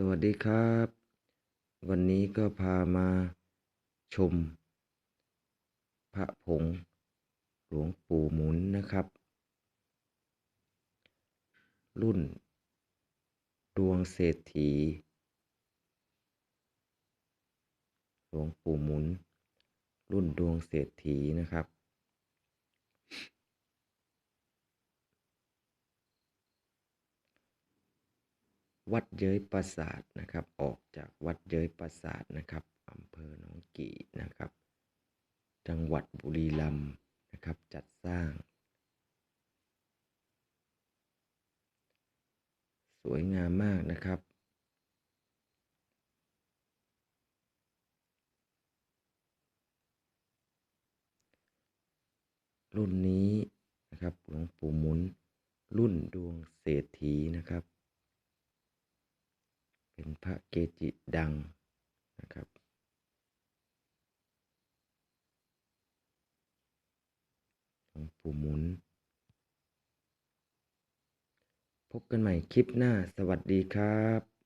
สวัสดีครับ วันนี้ก็พามาชม พระผงหลวงปู่หมุนนะครับ รุ่น ดวงเศรษฐี หลวงปู่หมุน รุ่นดวงเศรษฐีนะครับ วัดเย้ยปราสาทนะครับ ออกจากวัดเย้ยปราสาทนะครับอำเภอหนองกี่นะครับ จังหวัดบุรีรัมย์นะครับ จัดสร้าง สวยงามมากนะครับรุ่นนี้นะครับหลวงปู่หมุน รุ่นดวงเศรษฐีนะครับ เป็นพระเกจิดังนะครับ หลวงปู่หมุน พบกันใหม่คลิปหน้า สวัสดีครับ